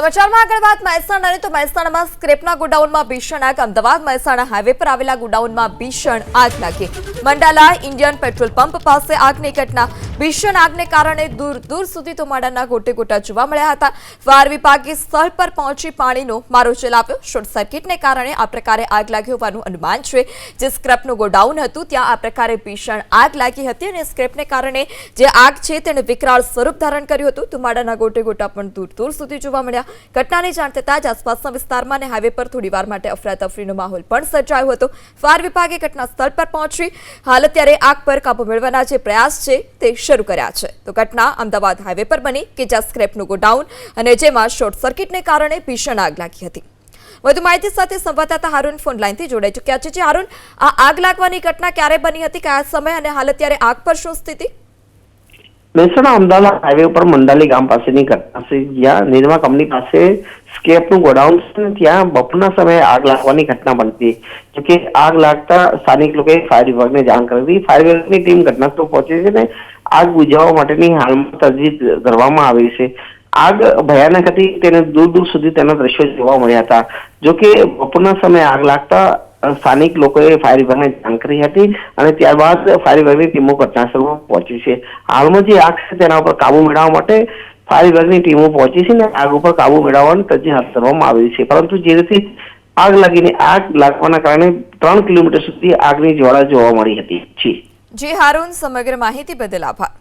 સમાચારમાં આગળ વાત મહેસાણાની. તો મહેસાણામાં સ્ક્રેપના ગોડાઉનમાં ભીષણ આગ. અમદાવાદ મહેસાણા હાઈવે પર આવેલા ગોડાઉનમાં ભીષણ આગ લાગી. મંડાલા ઇન્ડિયન પેટ્રોલ પંપ પાસે આગની ઘટના. ભીષણ આગને કારણે દૂર દૂર સુધી ધુમાડાના ગોટે ગોટા જોવા મળ્યા હતા. ફાયર વિભાગે સ્થળ પર પહોંચી પાણીનો મારો ચલાવ્યો શોર્ટ સર્કિટને કારણે આ પ્રકારે આગ લાગી હોવાનું અનુમાન છે. જે સ્ક્રેપનું ગોડાઉન હતું, ત્યાં આ પ્રકારે ભીષણ આગ લાગી હતી અને સ્ક્રેપને કારણે જે આગ છે તેણે વિકરાળ સ્વરૂપ ધારણ કર્યું હતું. ધુમાડાના ગોટે ગોટા પણ દૂર દૂર સુધી જોવા મળ્યા. ઘટનાની જાણ થતાં જ આસપાસના વિસ્તારમાં અને હાઈવે પર થોડીવાર માટે અફરાતફરીનો માહોલ પણ સર્જાયો હતો. ફાયર વિભાગે ઘટના સ્થળ પર પહોંચી હાલ અત્યારે આગ પર કાબુ મેળવવાના જે પ્રયાસ છે તે શરૂ કર્યા છે. તો ઘટના અમદાવાદ હાઈવે પર બની કે જ્યાં સ્ક્રેપનું ગોડાઉન અને જેમાં શોર્ટ સર્કિટને કારણે ભીષણ આગ લાગી હતી. વધુ માહિતી સાથે સંવાદદાતા હારૂન ફોન લાઈનથી જોડાઈ ચૂક્યા છે. હારૂન, આ આગ લાગવાની ઘટના ક્યારે બની હતી, કયા સમય અને હાલ અત્યારે આગ પર શું સ્થિતિ? મહેસાણા અમદાવાદ હાઈવે ઉપર મંડાલી ગામ પાસેની ઘટના છે. જ્યાં નિર્મા કંપની પાસે સ્કેપનું ગોડાઉન છે ને ત્યાં બપોરના સમયે આગ લાગવાની ઘટના બનતી. જોકે આગ લાગતા સ્થાનિક લોકોએ ફાયર વિભાગને જાણ કરી હતી. ફાયર વિભાગની ટીમ ઘટનાસ્થળ પહોંચી છે ને આગ બુઝાવવા માટેની હાલમાં તજવીજ કરવામાં આવી છે. આગ ભયાનક હતી. તેને દૂર દૂર સુધી તેના દ્રશ્યો જોવા મળ્યા હતા. જોકે બપોરના સમયે આગ લાગતા સ્થાનિક લોકોએ ફાયર વિભાગને જાણ કરી હતી અને ત્યારબાદ ફાયર વિભાગની ટીમો ઘટનાસ્થળમાં પહોંચી છે. હાલમાં જે આગ છે તેના ઉપર કાબુ મેળવવા માટે ફાયર વિભાગની ટીમો પહોંચી છે અને આગ ઉપર કાબુ મેળવવાની તજવીજ હાથ ધરવામાં આવી છે. પરંતુ જે રીતે આગ લાગીને આગ લાગવાના કારણે ત્રણ કિલોમીટર સુધી આગની જ્વાળા જોવા મળી હતી. જી, હારૂન, સમગ્ર માહિતી બદલ આભાર.